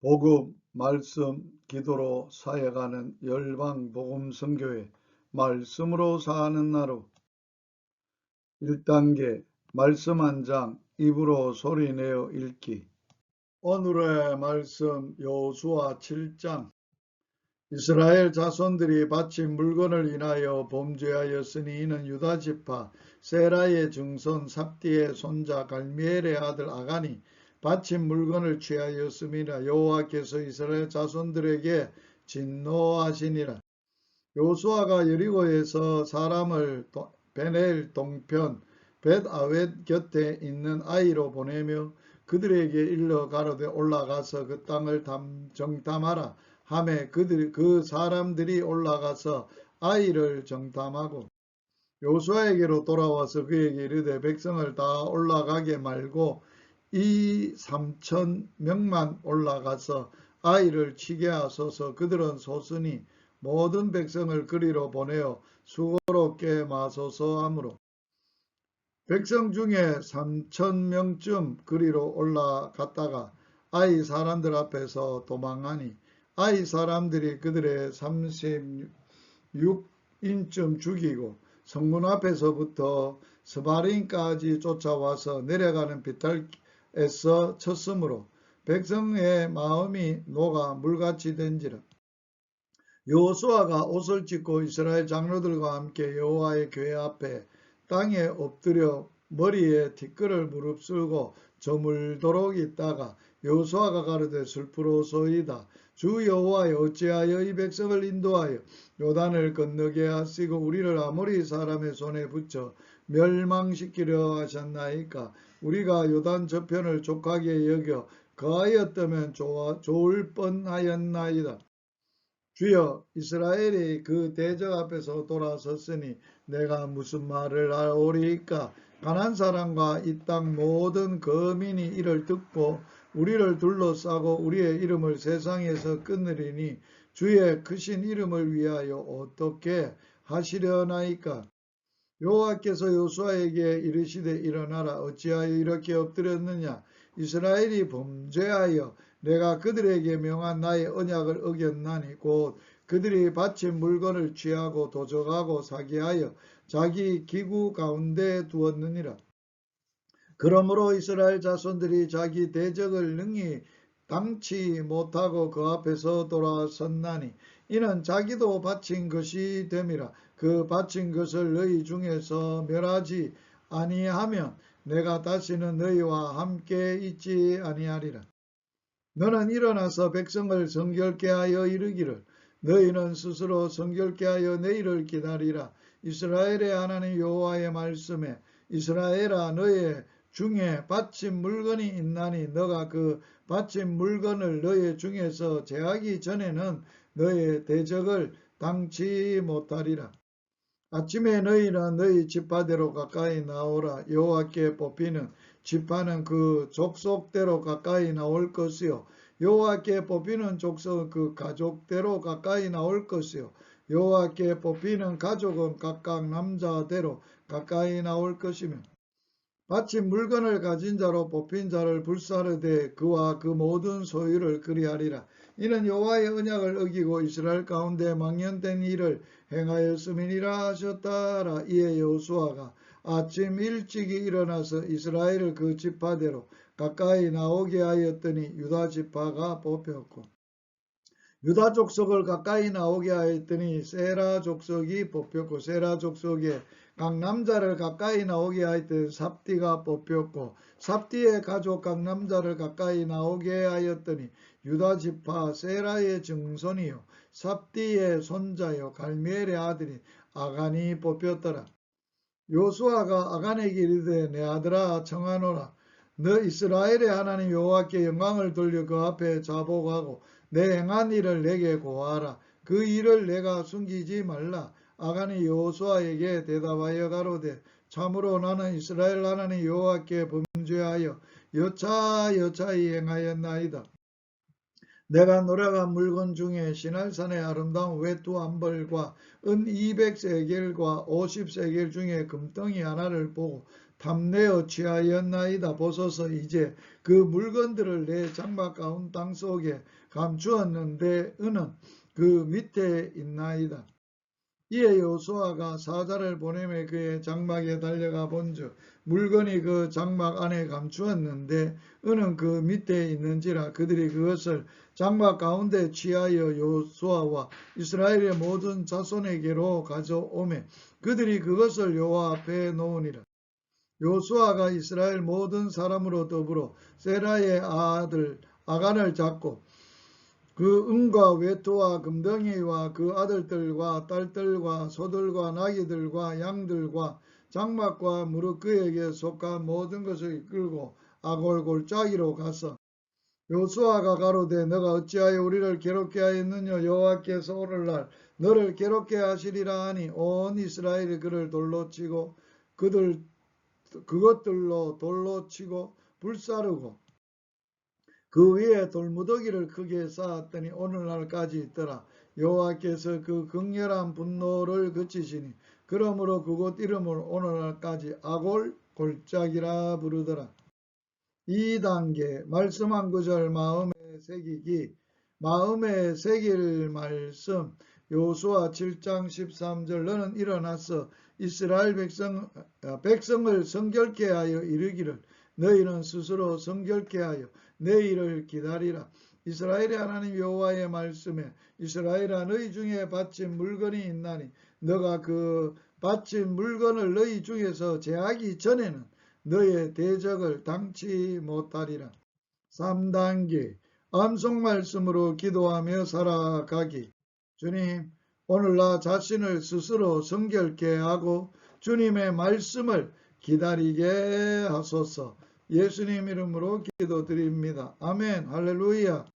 복음, 말씀, 기도로 사역하는 열방 복음 선교회 말씀으로 사는 나루. 1단계 말씀 한 장 입으로 소리내어 읽기. 오늘의 말씀 여호수아 7장. 이스라엘 자손들이 바친 물건을 인하여 범죄하였으니 이는 유다 지파 세라의 증손 삽디의 손자 갈미엘의 아들 아가니 바친 물건을 취하였음이라 여호와께서 이스라엘 자손들에게 진노하시니라. 요수아가 여리고에서 사람을 베넬 동편 벳아웻 곁에 있는 아이로 보내며 그들에게 일러 가로되 올라가서 그 땅을 정탐하라 하매 그들 그 사람들이 올라가서 아이를 정탐하고 요수아에게로 돌아와서 그에게 이르되 백성을 다 올라가게 말고 이 삼천 명만 올라가서 아이를 치게 하소서. 그들은 소순이 모든 백성을 그리로 보내어 수고롭게 마소서 하므로. 백성 중에 삼천 명쯤 그리로 올라갔다가 아이 사람들 앞에서 도망하니 아이 사람들이 그들의 36인쯤 죽이고 성문 앞에서부터 스바린까지 쫓아와서 내려가는 비탈 애써 쳤으므로 백성의 마음이 녹아 물같이 된지라. 여호수아가 옷을 찢고 이스라엘 장로들과 함께 여호와의 교회 앞에 땅에 엎드려 머리에 티끌을 무릅쓰고 저물도록 있다가 여호수아가 가르되 슬프로소이다. 주 여호와여 어찌하여 이 백성을 인도하여 요단을 건너게 하시고 우리를 아모리 사람의 손에 붙여 멸망시키려 하셨나이까? 우리가 요단 저편을 족하게 여겨 거하였다면 좋아, 좋을 뻔하였나이다. 주여 이스라엘이 그 대적 앞에서 돌아섰으니 내가 무슨 말을 하오리까? 가난 사람과 이 땅 모든 거민이 이를 듣고 우리를 둘러싸고 우리의 이름을 세상에서 끊으리니 주의 크신 이름을 위하여 어떻게 하시려나이까 여호와께서 요수아에게 이르시되 일어나라 어찌하여 이렇게 엎드렸느냐 이스라엘이 범죄하여 내가 그들에게 명한 나의 언약을 어겼나니 곧 그들이 바친 물건을 취하고 도적하고 사기하여 자기 기구 가운데 두었느니라. 그러므로 이스라엘 자손들이 자기 대적을 능히 당치 못하고 그 앞에서 돌아섰나니 이는 자기도 바친 것이 됨이라. 그 바친 것을 너희 중에서 멸하지 아니하면 내가 다시는 너희와 함께 있지 아니하리라. 너는 일어나서 백성을 성결케 하여 이르기를 너희는 스스로 성결케 하여 내일을 기다리라. 이스라엘의 하나님 여호와의 말씀에 이스라엘아 너의 중에 바친 물건이 있나니 너가 그 바친 물건을 너의 중에서 제하기 전에는 너의 대적을 당치 못하리라. 아침에 너희는 너희 지파대로 가까이 나오라. 여호와께 뽑히는 지파는 그 족속대로 가까이 나올 것이요. 여호와께 뽑히는 족속은 그 가족대로 가까이 나올 것이요. 여호와께 뽑히는 가족은 각각 남자대로 가까이 나올 것이며 바친 물건을 가진 자로 뽑힌 자를 불사르되 그와 그 모든 소유를 그리하리라. 이는 여호와의 언약을 어기고 이스라엘 가운데 망연된 일을 행하였음이니라 하셨다라. 이에 여호수아가 아침 일찍이 일어나서 이스라엘을 그 지파대로 가까이 나오게 하였더니 유다 지파가 뽑혔고 유다 족속을 가까이 나오게 하였더니 세라 족속이 뽑혔고 세라 족속에 각 남자를 가까이 나오게 하였더니 삽디가 뽑혔고 삽디의 가족 각 남자를 가까이 나오게 하였더니 유다 지파 세라의 증손이요 삽디의 손자요 갈미엘의 아들이 아간이 뽑혔더라. 요수아가 아간에게 이르되 내 아들아 청하노라 너 이스라엘의 하나님 여호와께 영광을 돌려 그 앞에 자복하고 내 행한 일을 내게 고하라 그 일을 내가 숨기지 말라 아간이 여호수아에게 대답하여 가로되 참으로 나는 이스라엘 하나님 여호와께 범죄하여 여차 여차히 행하였나이다. 내가 노래한 물건 중에 신할산의 아름다운 외투 한 벌과 은 200세겔과 50세겔 중에 금덩이 하나를 보고 탐내어 취하였나이다. 보소서 이제 그 물건들을 내 장막 가운 땅 속에 감추었는데 은은 그 밑에 있나이다. 이에 여호수아가 사자를 보내매 그의 장막에 달려가 본즉 물건이 그 장막 안에 감추었는데 은은 그 밑에 있는지라 그들이 그것을 장막 가운데 취하여 여호수아와 이스라엘의 모든 자손에게로 가져오매 그들이 그것을 여호와 앞에 놓으니라. 요수아가 이스라엘 모든 사람으로 더불어 세라의 아들 아간을 잡고 그 은과 외투와 금덩이와 그 아들들과 딸들과 소들과 나귀들과 양들과 장막과 무릎 그에게 속한 모든 것을 이끌고 아골 골짜기로 가서 요수아가 가로되 너가 어찌하여 우리를 괴롭게 하였느냐? 여호와께서 오늘날 너를 괴롭게 하시리라 하니 온 이스라엘이 그를 돌로 치고 그들 그것들로 돌로 치고 불사르고 그 위에 돌무더기를 크게 쌓았더니 오늘날까지 있더라. 여호와께서 그 극렬한 분노를 그치시니 그러므로 그곳 이름을 오늘날까지 아골 골짜기라 부르더라. 2단계 말씀 한 구절 마음에 새기기 마음에 새길 말씀 요수아 7장 13절 너는 일어나서 이스라엘 백성, 아, 백성을 성결케 하여 이르기를 너희는 스스로 성결케 하여 내일을 기다리라. 이스라엘의 하나님 여호와의 말씀에 이스라엘아 너희 중에 바친 물건이 있나니 너가 그 바친 물건을 너희 중에서 제하기 전에는 너의 대적을 당치 못하리라. 3단계 암송 말씀으로 기도하며 살아가기 주님 오늘 나 자신을 스스로 성결케 하고 주님의 말씀을 기다리게 하소서. 예수님 이름으로 기도드립니다. 아멘. 할렐루야